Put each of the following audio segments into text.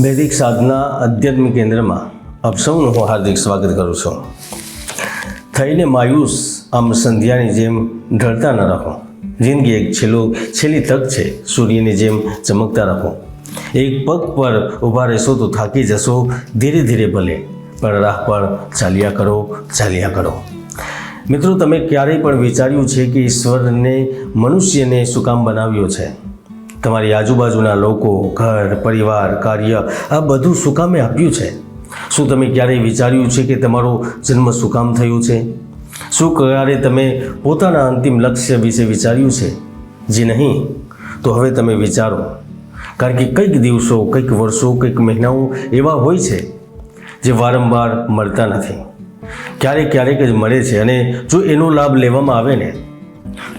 વૈદિક સાધના આધ્યાત્મિક કેન્દ્રમાં આપ સૌનું હું હાર્દિક સ્વાગત કરું છું. થઈને માયુસ આમ સંધ્યાની જેમ ઢળતા ન રહો જિંદગી એક છેલ્લો છેલ્લી તક છે. સૂર્યની જેમ ચમકતા રહો એક પગ પર ઊભા રહેશો તો થાકી જશો. ધીરે ધીરે ભલે. પણ રાહ પર ચાલ્યા કરો ચાલ્યા કરો. મિત્રો, તમે ક્યારેય પણ વિચાર્યું છે કે ઈશ્વરને મનુષ્યને શું કામ બનાવ્યો છે? તમારી આજુબાજુના લોકો, ઘર, પરિવાર, કાર્ય, આ બધું શું કામે આપ્યું છે. શું તમે ક્યારેય વિચાર્યું છે કે તમારો જન્મ શું કામ થયું છે? શું ક્યારે તમે પોતાના અંતિમ લક્ષ્ય વિશે વિચાર્યું છે? જે નહીં, તો હવે તમે વિચારો. કારણ કે કંઈક દિવસો, કંઈક વર્ષો, કંઈક મહિનાઓ એવા હોય છે જે વારંવાર મળતા નથી. ક્યારેક ક્યારેક જ મળે છે અને જો એનો લાભ લેવામાં આવે ને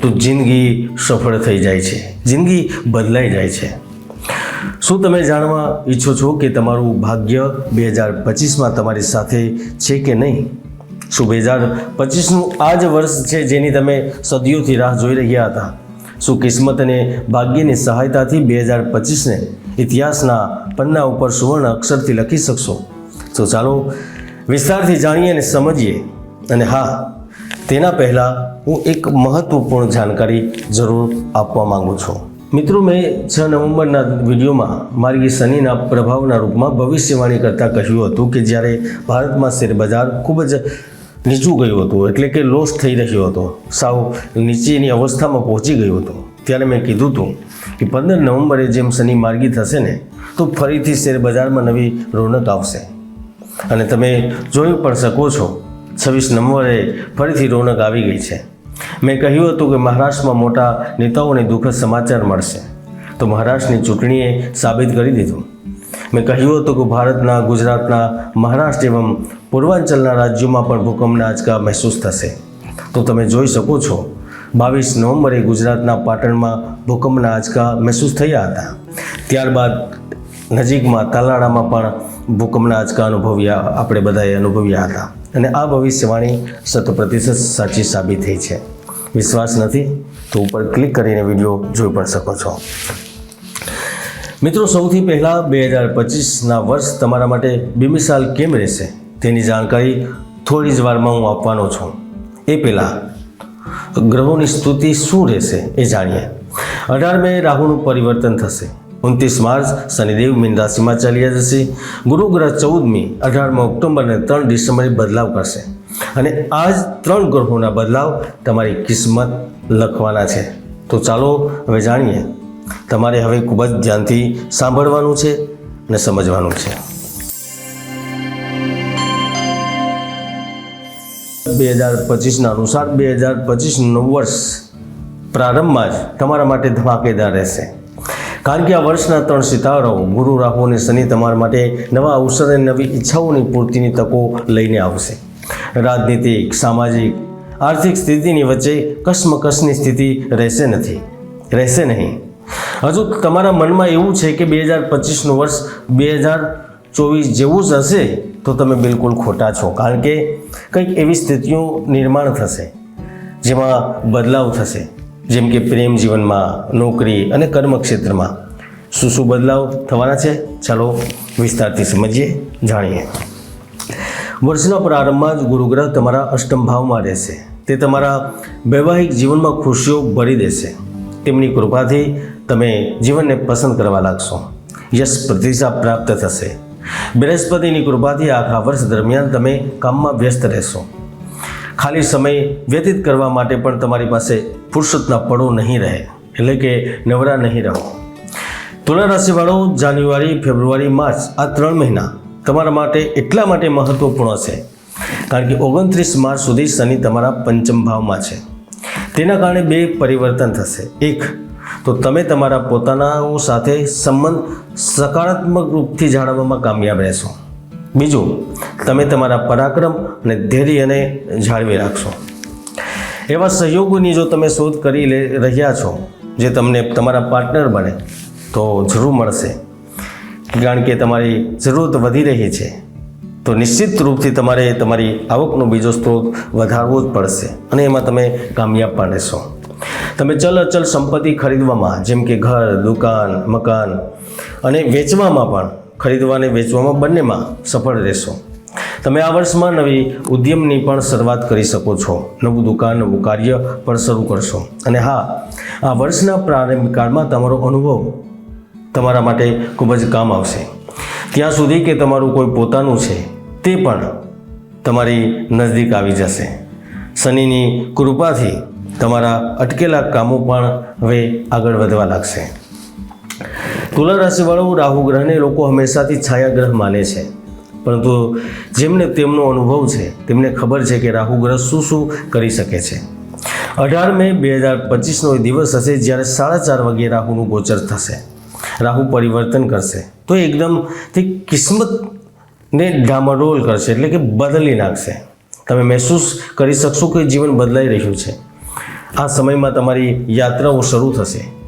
તો જિંદગી સફળ થઈ જાય છે. જિંદગી બદલાઈ જાય છે. શું તમે જાણવા ઈચ્છો છો કે તમારું ભાગ્ય બે હજાર પચીસમાં તમારી સાથે છે કે નહીં? શું બે હજાર પચીસનું આ જ વર્ષ છે જેની તમે સદીઓથી રાહ જોઈ રહ્યા હતા? શું કિસ્મત અને ભાગ્યની સહાયતાથી બે હજાર પચીસને ઇતિહાસના પન્ના ઉપર સુવર્ણ અક્ષરથી લખી શકશો? તો ચાલો વિસ્તારથી જાણીએ અને સમજીએ. અને હા તેના પહેલાં હું એક મહત્વપૂર્ણ જાણકારી જરૂર આપવા માગું છું. મિત્રો, મેં છ નવેમ્બરના વિડીયોમાં મારી શનિના પ્રભાવના રૂપમાં ભવિષ્યવાણી કરતાં કહ્યું હતું કે જ્યારે ભારતમાં શેરબજાર ખૂબ જ નીચું ગયું હતું, એટલે કે લોસ થઈ રહ્યો હતો. સાવ નીચેની અવસ્થામાં પહોંચી ગયું હતું. ત્યારે મેં કીધું હતું કે પંદર નવેમ્બરે જેમ શનિ માર્ગી થશે ને, તો ફરીથી શેરબજારમાં નવી રોનક આવશે. અને તમે જોઈ પણ શકો છો છવ્વીસ નવેમ્બરે ફરીથી રોનક આવી ગઈ છે. મેં કહ્યું હતું કે મહારાષ્ટ્રમાં મોટા નેતાઓને દુઃખદ સમાચાર મળશે. તો મહારાષ્ટ્રની ચૂંટણીએ સાબિત કરી દીધું. મેં કહ્યું હતું કે ભારતના, ગુજરાતના, મહારાષ્ટ્ર એવં પૂર્વાંચલના રાજ્યોમાં પણ ભૂકંપના આંચકા મહેસૂસ થશે. તો તમે જોઈ શકો છો, બાવીસ નવેમ્બરે ગુજરાતના પાટણમાં ભૂકંપના આંચકા મહેસૂસ થયા હતા. ત્યારબાદ નજીકમાં તાલાળામાં પણ ભૂકંપના આંચકા અનુભવ્યા, આપણે બધાએ અનુભવ્યા હતા. અને આ ભવિષ્યવાણી શત પ્રતિશત સાચી સાબિત થઈ છે. વિશ્વાસ નથી તો ઉપર ક્લિક કરીને વીડિયો જોઈ પણ શકો છો. મિત્રો, સૌથી પહેલાં બે હજાર પચીસના વર્ષ તમારા માટે બેમિસાલ કેમ રહેશે તેની જાણકારી થોડી જ વારમાં હું આપવાનો છું. એ પહેલાં, ગ્રહોની સ્તુતિ શું રહેશે એ જાણીએ. અઢાર મે રાહુનું પરિવર્તન થશે. ઉનત્રીસ માર્ચ શનિદેવ મીન રાશિમાં ચાલ્યા જશે ગુરુ ગ્રહ ચૌદમી, અઢારમી ઓક્ટોબર અને ત્રણ ડિસેમ્બરે બદલાવ કરશે. અને આ જ ત્રણ ગ્રહોના બદલાવ તમારી કિસ્મત લખવાના છે. તો ચાલો હવે જાણીએ. તમારે હવે ખૂબ જ ધ્યાનથી સાંભળવાનું છે અને સમજવાનું છે. બે હજાર પચીસના અનુસાર બે હજાર પચીસનું વર્ષ પ્રારંભમાં જ તમારા માટે ધમાકેદાર રહેશે. કારણ કે આ વર્ષના ત્રણ સિતારાઓ ગુરુ રાહુ અને શનિ તમારા માટે નવા અવસર અને નવી ઈચ્છાઓની પૂર્તિની તકો લઈને આવશે. રાજનીતિક, સામાજિક, આર્થિક સ્થિતિની વચ્ચે કસમકસની સ્થિતિ રહેશે નથી. રહેશે નહીં. હજુ તમારા મનમાં એવું છે કે બે હજાર પચીસનું વર્ષ બે હજાર ચોવીસ જેવું જ હશે તો તમે બિલકુલ ખોટા છો, કારણ કે કંઈક એવી સ્થિતિઓ નિર્માણ થશે જેમાં બદલાવ થશે. જેમ કે પ્રેમ જીવનમાં, નોકરી અને કર્મ ક્ષેત્રમાં. શું શું બદલાવ થવાના છે? ચાલો વિસ્તારથી સમજીએ, જાણીએ. વર્ષના પ્રારંભમાં જ ગુરુગ્રહ તમારા અષ્ટમ ભાવમાં રહેશે. તે તમારા વૈવાહિક જીવનમાં ખુશીઓ ભરી દેશે. તેમની કૃપાથી તમે જીવનને પસંદ કરવા લાગશો. યશ પ્રતિષ્ઠા પ્રાપ્ત થશે. બૃહસ્પતિની કૃપાથી આખા વર્ષ દરમિયાન તમે કામમાં વ્યસ્ત રહેશો. ખાલી સમય વ્યતીત કરવા માટે પણ તમારી પાસે ફુરસતના પળો નહીં રહે, એટલે કે નવરા નહીં રહો. તુલા રાશિવાળો જાન્યુઆરી, ફેબ્રુઆરી, માર્ચ આ ત્રણ મહિના તમારા માટે એટલા માટે મહત્વપૂર્ણ છે. કારણ કે ઓગણત્રીસ માર્ચ સુધી શનિ તમારા પંચમ ભાવમાં છે. તેના કારણે બે પરિવર્તન થશે. એક, તો તમે તમારા પોતાનાઓ સાથે સંબંધ સકારાત્મક રૂપથી જાળવવામાં કામયાબ રહેશો. બીજું, તમે તમારા પરાક્રમ અને ધૈર્યને જાળવી રાખશો. એવા સહયોગોની જો તમે શોધ કરી લે, રહ્યા છો, જે તમને તમારા પાર્ટનર બને, તો જરૂર મળશે. કારણ કે તમારી જરૂરત વધી રહી છે, તો નિશ્ચિત રૂપથી તમારે તમારી આવકનો બીજો સ્ત્રોત વધારવો જ પડશે અને એમાં તમે કામયાબ પણ રહેશો. તમે ચલ અચલ સંપત્તિ ખરીદવામાં, જેમ કે ઘર, દુકાન, મકાન અને વેચવામાં પણ ખરીદવા અને વેચવામાં બંનેમાં સફળ રહેશો. તમે આ વર્ષમાં નવી ઉદ્યમની પણ શરૂઆત કરી શકો છો. નવું દુકાન, નવું કાર્ય પણ શરૂ કરશો. અને હા, આ વર્ષના પ્રારંભિક કાળમાં તમારો અનુભવ તમારા માટે ખૂબ જ કામ આવશે. ત્યાં સુધી કે તમારું કોઈ પોતાનું છે, તે પણ તમારી નજદીક આવી જશે. શનિની કૃપાથી તમારા અટકેલા કામો પણ હવે આગળ વધવા લાગશે. તુલા રાશિવાળો રાહુ ગ્રહને લોકો હંમેશાથી છાયા ગ્રહ માને છે. પરંતુ જેમને તેમનો અનુભવ છે, તેમને ખબર છે કે રાહુ ગ્રહ શું શું કરી શકે છે. અઢાર મે બે હજાર પચીસનો એ દિવસ હશે જ્યારે સાડા ચાર વાગે રાહુનું ગોચર થશે. રાહુ પરિવર્તન કરશે. તો એકદમ તે કિસ્મતને ડામાડોલ કરશે, એટલે કે બદલી નાખશે. તમે મહેસૂસ કરી શકશો કે જીવન બદલાઈ રહ્યું છે. આ સમયમાં તમારી યાત્રાઓ શરૂ થશે.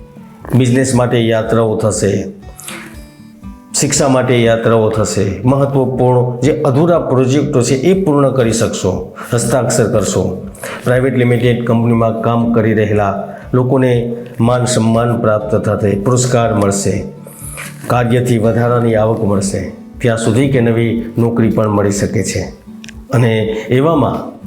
બિઝનેસ માટે યાત્રાઓ થશે, શિક્ષા માટે યાત્રાઓ થશે, મહત્વપૂર્ણ જે અધૂરા પ્રોજેક્ટો છે એ પૂર્ણ કરી શકશો, હસ્તાક્ષર કરશો. પ્રાઇવેટ લિમિટેડ કંપનીમાં કામ કરી રહેલા લોકોને માન સન્માન પ્રાપ્ત થશે, પુરસ્કાર મળશે, કાર્યથી વધારાની આવક મળશે. ત્યાં સુધી કે નવી નોકરી પણ મળી શકે છે. અને એવામાં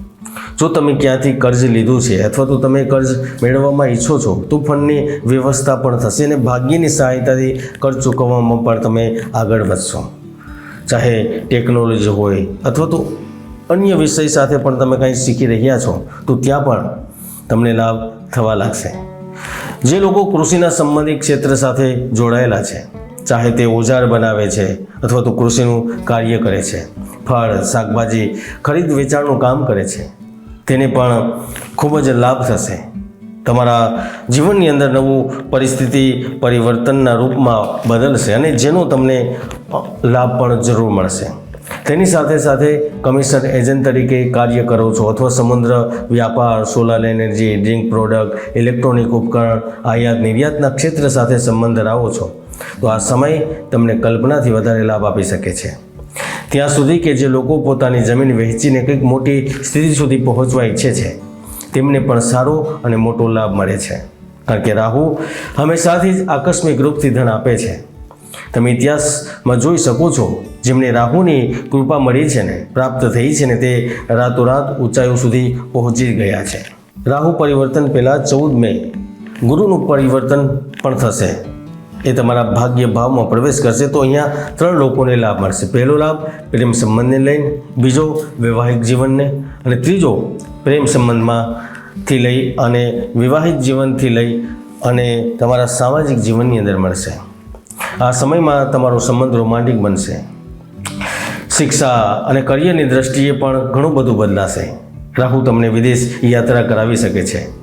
જો તમે ક્યાંથી કર્જ લીધું છે અથવા તો તમે કર્જ મેળવવામાં ઈચ્છો છો તો ફંડની વ્યવસ્થા પણ થશે અને ભાગ્યની સહાયતાથી કર્જ ચૂકવવામાં પણ તમે આગળ વધશો. ચાહે ટેકનોલોજી હોય અથવા તો અન્ય વિષય સાથે પણ તમે કંઈ શીખી રહ્યા છો, તો ત્યાં પણ તમને લાભ થવા લાગશે. જે લોકો કૃષિના સંબંધિત ક્ષેત્ર સાથે જોડાયેલા છે, ચાહે તે ઓજાર બનાવે છે અથવા તો કૃષિનું કાર્ય કરે છે, ફળ, શાકભાજી ખરીદ વેચાણનું કામ કરે છે તેને પણ ખૂબ જ લાભ થશે. તમારા જીવનની અંદર નવું પરિસ્થિતિ પરિવર્તનના રૂપમાં બદલશે અને જેનો તમને લાભ પણ જરૂર મળશે. તેની સાથે સાથે કમિશન એજન્ટ તરીકે કાર્ય કરો છો અથવા સમુદ્ર વ્યાપાર, solar energy, drink product, electronic ઉપકરણ, આયાત નિર્યાતના ક્ષેત્ર સાથે સંબંધ ધરાવો છો. તો આ સમય તમને કલ્પનાથી વધારે લાભ આપી શકે છે. ત્યાં સુધી કે જે લોકો પોતાની જમીન વહેંચીને કંઈક મોટી સ્થિતિ સુધી પહોંચવા ઈચ્છે છે, તેમને પણ સારો અને મોટો લાભ મળે છે. કારણ કે રાહુ હંમેશાથી જ આકસ્મિક રૂપથી ધન આપે છે. તમે ઇતિહાસમાં જોઈ શકો છો, જેમને રાહુની કૃપા મળી છે ને, પ્રાપ્ત થઈ છે ને તે રાતોરાત ઊંચાઈઓ સુધી પહોંચી ગયા છે. રાહુ પરિવર્તન પહેલાં ચૌદ મે ગુરુનું પરિવર્તન પણ થશે. એ તમારા ભાગ્ય ભાવમાં પ્રવેશ કરશે તો અહીંયા ત્રણ લોકોને લાભ મળશે. પહેલો લાભ, પ્રેમ સંબંધને લઈને. બીજો, વૈવાહિક જીવનને. અને ત્રીજો, પ્રેમ સંબંધમાંથી લઈ અને વિવાહિત જીવનથી લઈ અને તમારા સામાજિક જીવનની અંદર મળશે. આ સમયમાં તમારો સંબંધ રોમાન્ટિક બનશે. શિક્ષા અને કરિયરની દ્રષ્ટિએ પણ ઘણું બધું બદલાશે. રાહુ તમને વિદેશ યાત્રા કરાવી શકે છે.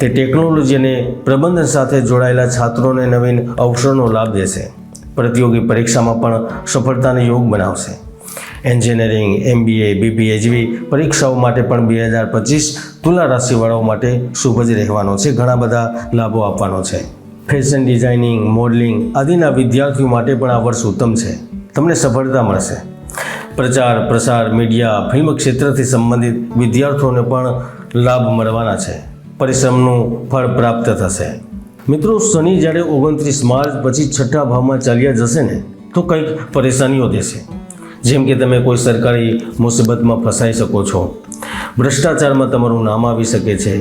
તે ટેકનોલોજી અને પ્રબંધન સાથે જોડાયેલા છાત્રોને નવીન અવસરનો લાભ દેશે. પ્રતિયોગી પરીક્ષામાં પણ સફળતાને યોગ બનાવશે. એન્જિનિયરિંગ, એમબીએ, બીબીએ જેવી પરીક્ષાઓ માટે પણ બે હજાર પચીસ તુલા રાશિવાળાઓ માટે શુભ જ રહેવાનો છે. ઘણા બધા લાભો આપવાનો છે. ફેશન ડિઝાઇનિંગ, મોડલિંગ આદિના વિદ્યાર્થીઓ માટે પણ આ વર્ષ ઉત્તમ છે. તમને સફળતા મળશે. પ્રચાર, પ્રસાર, મીડિયા, ફિલ્મ ક્ષેત્રથી સંબંધિત વિદ્યાર્થીઓને પણ લાભ મળવાના છે. પરિશ્રમનું ફળ પ્રાપ્ત થશે. મિત્રો, શનિ જ્યારે ઓગણત્રીસ માર્ચ પછી છઠ્ઠા ભાવમાં ચાલ્યા જશે ને, તો કંઈક પરેશાનીઓ દેશે. જેમ કે તમે કોઈ સરકારી મુસીબતમાં ફસાઈ શકો છો. ભ્રષ્ટાચારમાં તમારું નામ આવી શકે છે.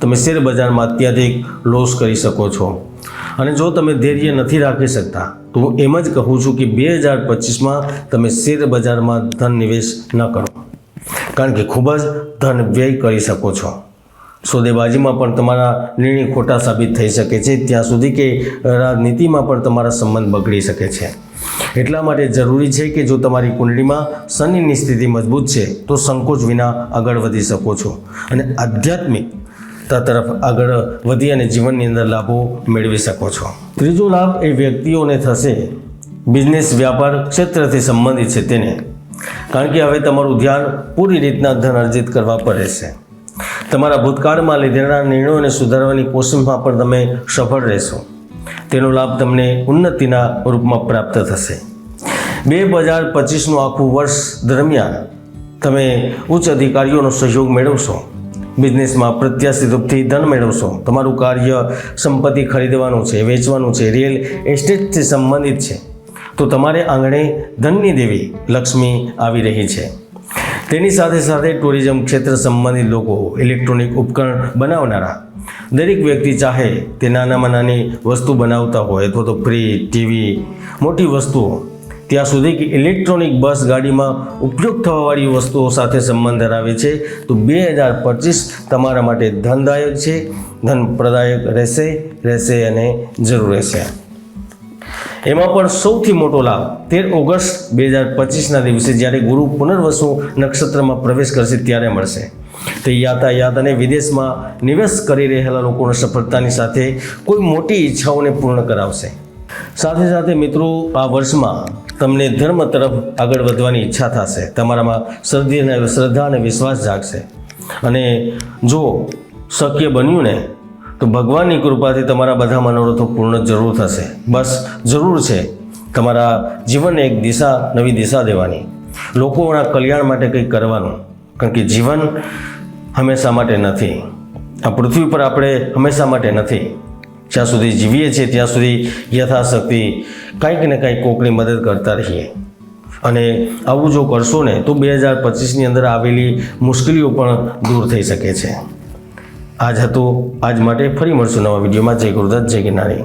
તમે શેર બજારમાં અત્યાધિક લોસ કરી શકો છો. અને જો તમે ધૈર્ય નથી રાખી શકતા, તો હું એમ જ કહું છું કે બે હજાર પચીસમાં તમે શેર બજારમાં ધન નિવેશ ન કરો. કારણ કે ખૂબ જ ધન વ્યય કરી શકો છો. સોદેબાજીમાં પણ તમારા નિર્ણય ખોટા સાબિત થઈ શકે છે. ત્યાં સુધી કે રાજનીતિમાં પણ તમારા સંબંધ બગડી શકે છે. એટલા માટે જરૂરી છે કે જો તમારી કુંડળીમાં શનિની સ્થિતિ મજબૂત છે, તો સંકોચ વિના આગળ વધી શકો છો. અને આધ્યાત્મિક તરફ આગળ વધી અને જીવનની અંદર લાભો મેળવી શકો છો. ત્રીજો લાભ એ વ્યક્તિઓને થશે. બિઝનેસ, વ્યાપાર ક્ષેત્રથી સંબંધિત છે તેને. કારણ કે હવે તમારું ધ્યાન પૂરી રીતના ધન અર્જિત કરવા પડે છે તમારા ભૂતકાળમાં લીધેલા નિર્ણયોને સુધારવાની કોશિશમાં પણ તમે સફળ રહેશો. તેનો લાભ તમને ઉન્નતિના રૂપમાં પ્રાપ્ત થશે. બે હજાર પચીસનું આખું વર્ષ દરમિયાન તમે ઉચ્ચ અધિકારીઓનો સહયોગ મેળવશો. બિઝનેસમાં પ્રત્યાશિત રૂપથી ધન મેળવશો. તમારું કાર્ય સંપત્તિ ખરીદવાનું છે, વેચવાનું છે, રિયલ એસ્ટેટથી સંબંધિત છે. તો તમારે આંગણે ધનની દેવી લક્ષ્મી આવી રહી છે. તેની સાથે સાથે ટુરિઝમ ક્ષેત્ર સંબંધિત લોકો ઇલેક્ટ્રોનિક ઉપકરણ બનાવનારા દરેક વ્યક્તિ ચાહે તે નાનામાં નાની વસ્તુ બનાવતા હોય અથવા તો ફ્રીજ, ટીવી, મોટી વસ્તુઓ. ત્યાં સુધી કે ઇલેક્ટ્રોનિક બસ ગાડીમાં ઉપયોગ થવાવાળી વસ્તુઓ સાથે સંબંધ ધરાવે છે. તો બે હજાર પચીસ તમારા માટે ધનદાયક છે. ધનપ્રદાયક રહેશે રહેશે અને જરૂર રહેશે. એમાં પણ સૌથી મોટો લાભ તેર ઓગસ્ટ બે હજાર પચીસના દિવસે જ્યારે ગુરુ પુનર્વસુ નક્ષત્રમાં પ્રવેશ કરશે ત્યારે મળશે. તે યાતાયાત અને વિદેશમાં નિવેશ કરી રહેલા લોકોને સફળતાની સાથે કોઈ મોટી ઈચ્છાઓને પૂર્ણ કરાવશે. સાથે સાથે મિત્રો, આ વર્ષમાં તમને ધર્મ તરફ આગળ વધવાની ઈચ્છા થશે. તમારામાં શ્રદ્ધા અને વિશ્વાસ જાગશે. અને જો શક્ય બન્યું ને તો ભગવાનની કૃપાથી તમારા બધા મનોરથો પૂર્ણ જરૂર થશે. બસ, જરૂર છે તમારા જીવનને એક દિશા, નવી દિશા દેવાની. લોકોના કલ્યાણ માટે કંઈક કરવાનું, કારણ કે જીવન હંમેશા માટે નથી. આ પૃથ્વી પર આપણે હંમેશા માટે નથી. જ્યાં સુધી જીવીએ છીએ, ત્યાં સુધી યથાશક્તિ કંઈક ને કંઈક કોકની મદદ કરતા રહીએ. અને આવું જો કરશો ને, તો બે હજાર પચીસની અંદર આવેલી મુશ્કેલીઓ પણ દૂર થઈ શકે છે. આજ હતું. આજ માટે ફરી મળશું નવા વિડીયોમાં. જય ગુરુદાસ જય ગિરનારી.